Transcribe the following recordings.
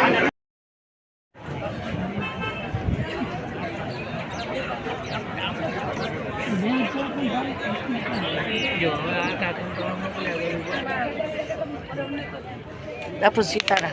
아니, 뭐, Tapos si tara.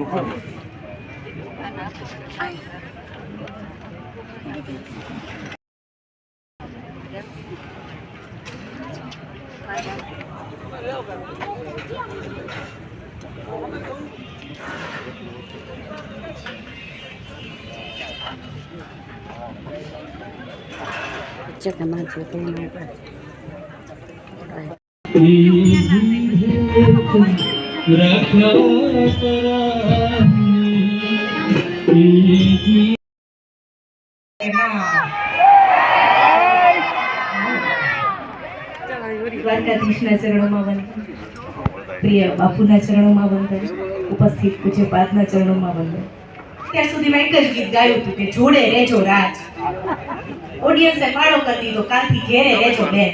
luôn chắc là mang chữ tên này દ્વારકાધીશના ચરણોમાં વંદન પ્રિય બાપુના ચરણોમાં વંદન ઉપસ્થિત પૂજ્ય પાદના ચરણોમાં વંદન ત્યાં સુધીમાં એક જ ગીત ગાયું હતું કે જોડે રેજો. રાજ ઓડિયન્સે ફાળો કરી દીધો, કાલથી ઘેરે રેજો બેન.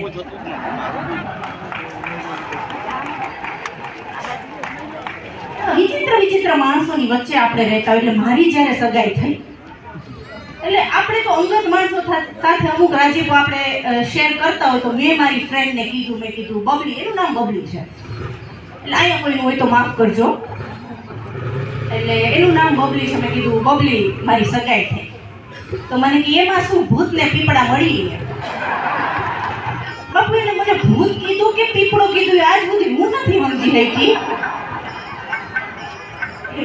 વિચિત્ર વિચિત્ર માણસોની વચ્ચે આપણે રહેતા એટલે મારી જ્યારે સગાઈ થઈ, એટલે આપણે તો અંગત માણસો સાથે અમુક રાજીપો આપણે શેર કરતા હોય, તો મેં મારી ફ્રેન્ડને કીધું, મેં કીધું, બબલી, એનું નામ બબલી છે. એટલે અહીંયા કોઈનું હોય તો માફ કરજો. એટલે એનું નામ બબલી છે, મેં કીધું, બબલી, મારી સગાઈ થઈ. તો મને કે, એમાં શું ભૂત ને પીપળા મળી બબલીને મને ભૂત કીધું કે પીપળો કીધું આજ સુધી હું નથી સમજી શકી.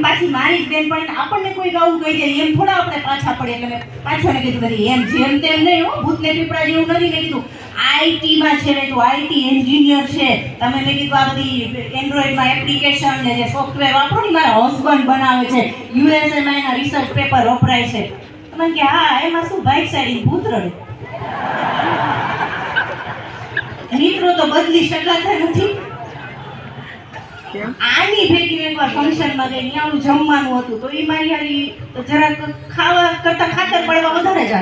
પાછી મારી જ બેનપણી આપણને કોઈ ગાવું કહી જાય એમ થોડા આપણે પાછા પડે એટલે મેં કીધું બધી એમ જેમ તેમ નહીં હો, ભૂતને પીપળા જેવું નથી. મેં કીધું, આઈટીમાં છે. મેં તું આઈટી એન્જિનિયર છે. તમે મેં કીધું આ બધી એન્ડ્રોઈડમાં એપ્લિકેશન ને જે સોફ્ટવેર વાપરો ને, મારા હસબન્ડ બનાવે છે. યુએસએમાં એના રિસર્ચ પેપર વપરાય છે. મને કે, હા, એમાં શું બાઇક સાઈડિંગ ભૂત રડે. મિત્રો તો બદલી શકાતા નથી. આની ભેગી એકવાર ફંક્શનમાં ગઈ ત્યાં જમવાનું હતું, તો એ મારી જરાક ખાવા કરતા ખાતર પડવા વધારે જ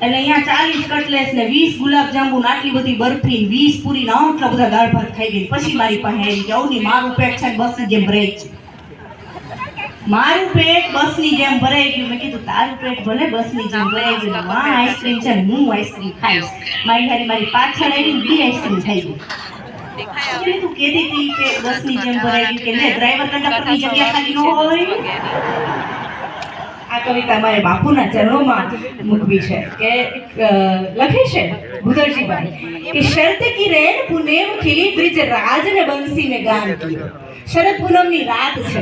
એટલે અહીંયા ચાલીસ કટલેસ ને વીસ ગુલાબ જાંબુ ને આટલી બધી બરફી વીસ પૂરી ને આટલા બધા દાળ ભાત ખાઈ ગઈ પછી મારી પાસે આવી કે અવની, મારું પેટ છે ને બસની જેમ ભરાઈ છે મારું પેટ બસની જેમ ભરાઈ ગયું. મેં કીધું, તારું પેટ ભલે બસની જેમ ભરાઈ ગયું માં આઈસ્ક્રીમ છે ને હું આઈસ્ક્રીમ ખાઈશ. મારી હારી મારી પાછળ આવીને બી આઈસ્ક્રીમ ખાઈ ગઈ. એટલે તું કહેતી હતી કે બસની જેમ ભરાઈ ગયું કે ડ્રાઈવર કંડક્ટરની જગ્યા ખાલી ન હોય આ કવિતા મારે બાપુના ચરણોમાં મૂકવી છે કે લખે છે ભૂદરજીભાઈ કે, શરત કી રેન પુનેમ ખીલી બ્રિજ રાજ ને બંસી ને ગાન શરદ પૂનમની રાત છે.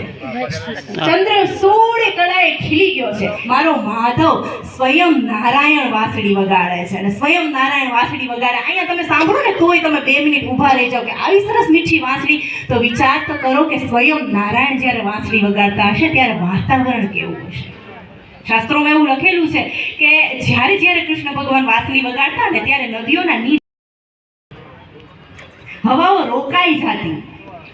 ચંદ્ર સોળે કળાએ ખીલી ગયો છે. મારો માધવ સ્વયં નારાયણ વાસડી વગાડે છે અને સ્વયં નારાયણ વાસડી વગાડે. અહીંયા તમે સાંભળો ને, તોય તમે બે મિનિટ ઊભા રહી જાઓ કે આવી સરસ મીઠી વાંસળી. તો વિચાર તો કરો કે સ્વયં નારાયણ જ્યારે વાંસળી વગાડતા હશે, ત્યારે વાતાવરણ કેવું હશે? શાસ્ત્રોમાં એવું લખેલું છે કે જ્યારે જ્યારે કૃષ્ણ ભગવાન વાસની વગાડતા ને ત્યારે નદીઓના નીર હવાઓ રોકાઈ જતી.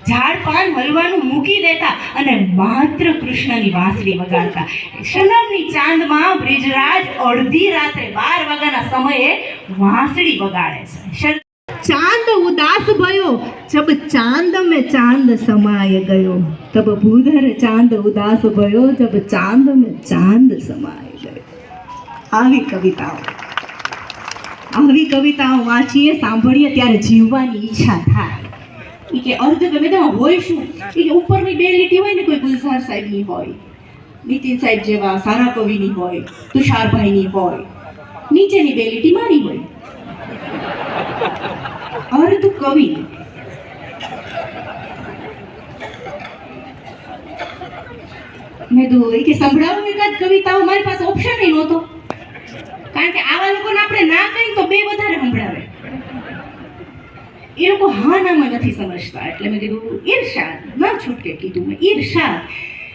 ઝાડ પાન હલવાનું મૂકી દેતા અને માત્ર કૃષ્ણની વાંસળી વગાડતા. શનમની ચાંદમાં બ્રિજરાજ અડધી રાત્રે બાર વાગ્યાના સમયે વાંસળી વગાડે છે. ચાંદ ઉદાસ ભયો, જબ ચાંદ મેં ચાંદ સમાય ગયો. તબ ભૂધર ચાંદ ઉદાસ ભયો, જબ ચાંદ મેં ચાંદ સમાય ગયો. આવી કવિતાઓ. આવી કવિતાઓ વાંચીએ, સાંભળીએ, ત્યારે જીવવાની ઈચ્છા થાય. એ કે અર્ધ કવિતામાં હોય શું? એ કે ઉપરની બે લીટી હોય ને, કોઈ ગુલઝાર સાહેબની હોય, નીતિન સાહેબ જેવા સારા કવિની હોય, તુષારભાઈની હોય, નીચેની બે લીટી મારી હોય. અર્ધ કવિ. મેં તો એ કે સંભળાવું એકાદ કવિતાઓ, મારી પાસે ઓપ્શન નહીં નહોતો. કારણ કે આવા લોકોને આપણે ના કહીએ તો બે વધારે સંભળાવે. એ લોકો હા નામાં નથી સમજતા. એટલે મેં કીધું ઈર્ષાદ ના છૂટકે કીધું મેં ઈર્ષાદ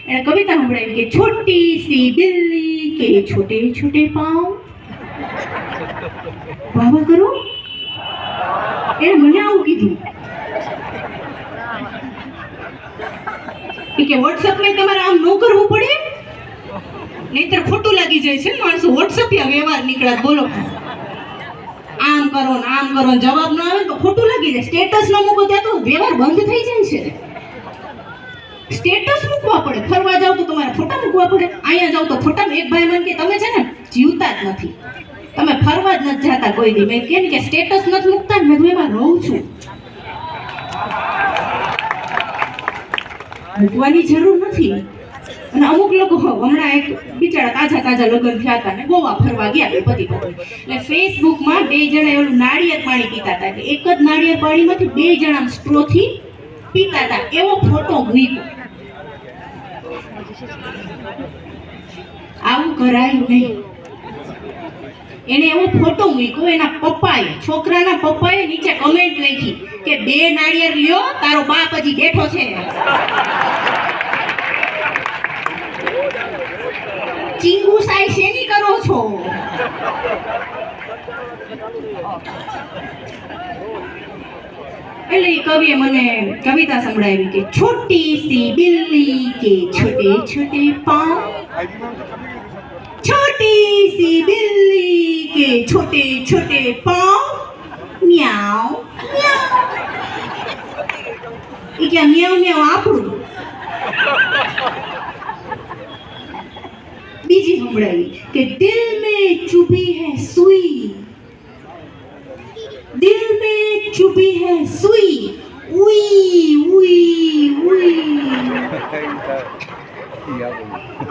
એને કવિતા સંભળાવી કે છોટી સી બિલ્લી કે છોટે છોટે પાઉં. વાહ, કરો. એને મને આવું કીધું. કે વોટ્સઅપ વોટ્સઅપમાં તમારે આમ ન કરવું પડે? નહીતર ખોટું લાગી જાય છે માણસો વોટ્સઅપિયા વ્યવહાર નીકળ્યા બોલો. આમ કરો ને આમ કરો ને જવાબ ન આવે તો ખોટું લાગી જાય. સ્ટેટસ ન મૂકો ત્યાં તો વ્યવહાર બંધ થઈ જાય છે. સ્ટેટસ મૂકવા પડે. ફરવા જાવ તો તમારે ફોટા મૂકવા પડે. અહીંયા જાવ તો ફોટા એક ભાઈ મને કે તમે છે ને જીવતા જ નથી. તમે ફરવા જ નથી જતા કોઈ દી. મેં કેમ કે સ્ટેટસ નથી મૂકતા ને મેં એમાં રહું છું. મૂકવાની જરૂર નથી. અને અમુક લોકો હમણાં એક બિચારા તાજા તાજા લગ્ન થયા હતા ને ગોવા ફરવા ગયા બે પતિ પત્ની. એટલે ફેસબુકમાં બે જણા એવું નાળિયેર પાણી પીતા હતા. કે એક જ નાળિયેર પાણીમાંથી બે જણા સ્ટ્રોથી પીતા હતા. એવો ફોટો મૂક્યો. આવું કરાયું નહીં. એને એવો ફોટો મૂક્યો, એના પપ્પાએ, છોકરાના પપ્પાએ નીચે કમેન્ટ લખી કે બે નાળિયેર લ્યો, તારો બાપ હજી બેઠો છે. ચીંગુ સાઈ શેની કરો છો? એટલે કવિએ મને કવિતા સંભળાવી કે, છોટી સી બિલ્લી કે છોટે છોટે પાँव छोटी सी बिल्ली के छोटे छोटे पाँव म्याऊ म्याऊ એ કે મ્યાઉ મ્યાઉ આપણું બીજી સંભળાવી કે દિલ में चुभी है सुई दिल में चुभी है सुई उई उई उई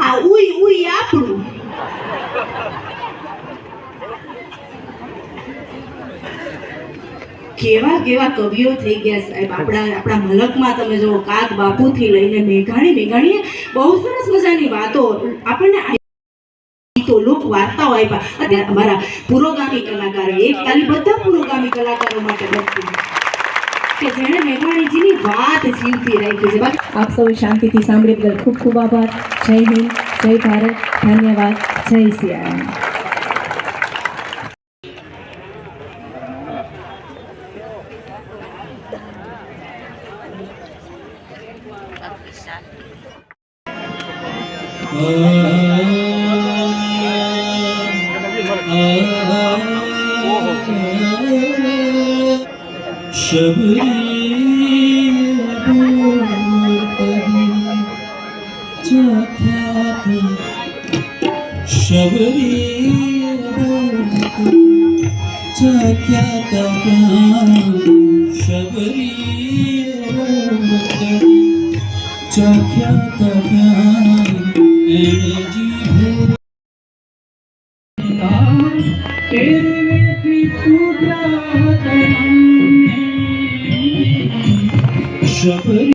આ ઉઈ ઉઈ આપણું કેવા કેવા કવિઓ થઈ ગયા સાહેબ? આપણા આપણા મલકમાં તમે જો કાક બાપુથી લઈને મેઘાણી મેઘાણીએ બહુ સરસ મજાની વાતો આપણને આ લોક વાર્તાઓ આપ્યા અત્યારે અમારા પુરોગામી કલાકારો, એક ખાલી બધા પુરોગામી કલાકારો માટે લખતું કે જેણે મેઘાણીજીની વાત જીવતી રાખી છે. આપ સૌ શાંતિથી સાંભળી બદલ ખૂબ ખૂબ આભાર. જય હિન્દ. જય ભારત ધન્યવાદ જય સિયારામ شبري تكيا تكان شبري تكيا تكان तेरे त्रिपुरा शबरी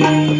વિના કરું છું ગોકુળની